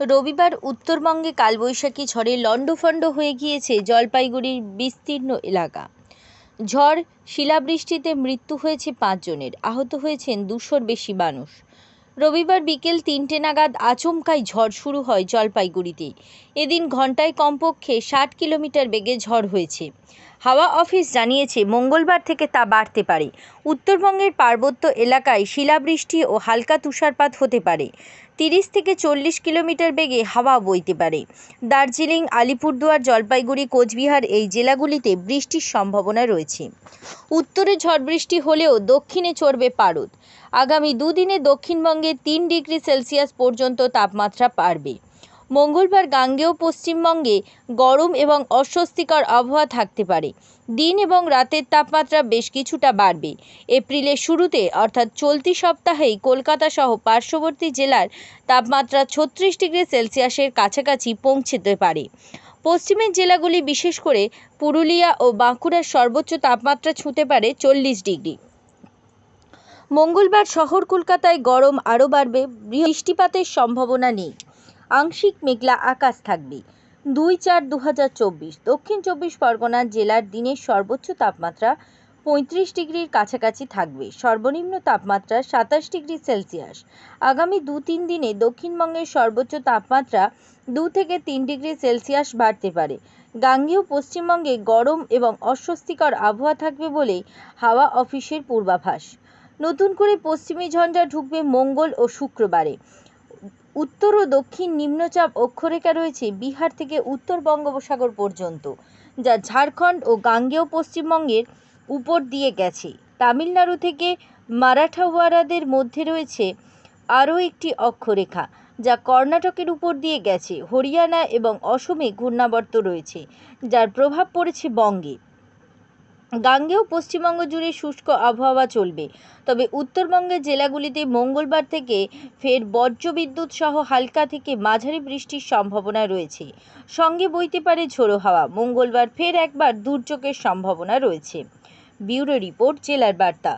রবিবার উত্তরবঙ্গে কালবৈশাখী ঝড়ে লণ্ডফণ্ড হয়ে গিয়েছে জলপাইগুড়ির বিস্তীর্ণ এলাকা। ঝড় শিলাবৃষ্টিতে মৃত্যু হয়েছে পাঁচজনের, আহত হয়েছেন দুশোর বেশি মানুষ। রবিবার বিকেল তিনটে নাগাদ আচমকাই ঝড় শুরু হয় জলপাইগুড়িতে। এদিন ঘন্টায় কমপক্ষে ষাট কিলোমিটার বেগে ঝড় হয়েছে। হাওয়া অফিস জানিয়েছে, মঙ্গলবার থেকে তা বাড়তে পারে। উত্তরবঙ্গের পার্বত্য এলাকায় শিলাবৃষ্টি ও হালকা তুষারপাত হতে পারে। তিরিশ থেকে চল্লিশ কিলোমিটার বেগে হাওয়া বইতে পারে। দার্জিলিং, আলিপুরদুয়ার, জলপাইগুড়ি, কোচবিহার এই জেলাগুলিতে বৃষ্টির সম্ভাবনা রয়েছে। উত্তরে ঝড় বৃষ্টি হলেও দক্ষিণে চড়বে পারদ। আগামী দুদিনে দক্ষিণবঙ্গে তিন ডিগ্রি সেলসিয়াস পর্যন্ত তাপমাত্রা বাড়বে মঙ্গলবার গাঙ্গেয় পশ্চিমবঙ্গে গরম এবং অস্বস্তিকর আবহাওয়া থাকতে পারে। দিন এবং রাতের তাপমাত্রা বেশ কিছুটা বাড়বে। এপ্রিলের শুরুতে, অর্থাৎ চলতি সপ্তাহেই, কলকাতা সহ পার্শ্ববর্তী জেলার তাপমাত্রা ছত্রিশ ডিগ্রি সেলসিয়াসের কাছাকাছি পৌঁছতে পারে। পশ্চিমের জেলাগুলি বিশেষ করে পুরুলিয়া ও বাঁকুড়ার সর্বোচ্চ তাপমাত্রা ছুঁতে পারে চল্লিশ ডিগ্রি। মঙ্গলবার শহর কলকাতায় গরম আরও বাড়বে বৃষ্টিপাতের সম্ভাবনা নেই। আংশিক মেঘলা আকাশ থাকবে। দুই চার দু দক্ষিণ চব্বিশ পরগনা জেলার দিনের সর্বোচ্চ তাপমাত্রা পঁয়ত্রিশ ডিগ্রির কাছাকাছি থাকবে। সর্বনিম্ন তাপমাত্রা সাতাশ ডিগ্রি সেলসিয়াস। আগামী দু তিন দিনে দক্ষিণবঙ্গের সর্বোচ্চ তাপমাত্রা দু থেকে তিন ডিগ্রি সেলসিয়াস বাড়তে পারে। গাঙ্গেয় পশ্চিমবঙ্গে গরম এবং অস্বস্তিকর আবহাওয়া থাকবে বলে হাওয়া অফিসের পূর্বাভাস। নতুন করে পশ্চিমী ঝঞ্ঝা ঢুকবে মঙ্গল ও শুক্রবারে। উত্তর ও দক্ষিণ নিম্নচাপ অক্ষরেখা রয়েছে বিহার থেকে উত্তর বঙ্গোপসাগর পর্যন্ত, যা ঝাড়খণ্ড ও গাঙ্গেয় পশ্চিমবঙ্গের উপর দিয়ে গেছে। তামিলনাড়ু থেকে মারাঠাওয়ারাদের মধ্যে রয়েছে আরও একটি অক্ষরেখা, যা কর্ণাটকের উপর দিয়ে গেছে। হরিয়ানা এবং অসমে ঘূর্ণাবর্ত রয়েছে, যার প্রভাব পড়েছে বঙ্গে। গাঙ্গেয় পশ্চিমবঙ্গ জুড়ে শুষ্ক আবহাওয়া চলবে। তবে উত্তরবঙ্গের জেলাগুলিতে মঙ্গলবার থেকে ফের বজ্রবিদ্যুৎ সহ হালকা থেকে মাঝারি বৃষ্টির সম্ভাবনা রয়েছে। সঙ্গে বইতে পারে ঝোড়ো হাওয়া। মঙ্গলবার ফের একবার দুর্যোগের সম্ভাবনা রয়েছে। ব্যুরো রিপোর্ট, জেলার বার্তা।